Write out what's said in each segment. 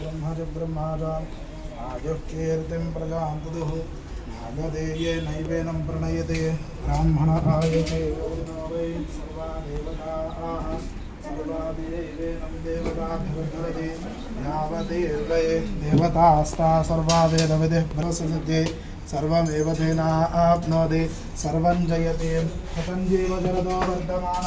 ब्रह्म च ब्रह्माजाम् आयुः कीर्तिं प्रजां प्रणयते। ब्राह्मण आयते वै सर्वा देवताः सर्वा देवेनं देवताभिर्धरति यावदेवये देवतास्ता सर्वा वेदविधिः प्रसजते। सर्वमेव तेनाप्नोति सर्वं जयते। जरदो वर्धमान।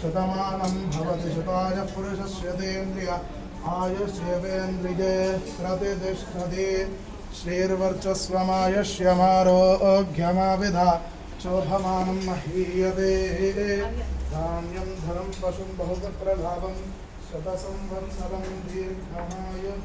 शतमानं भवति शताय पुरुषस्य तेन्द्रिय आयुष्यवेन्द्रिये प्रतिष्ठति श्रीर्वर्चस्वमायुष्यमारोग्यमाविधा शोभमानं महीयते। धान्यं धनं पशुं बहुपुत्रलाभं, शतसंवत्सरं दीर्घमायुः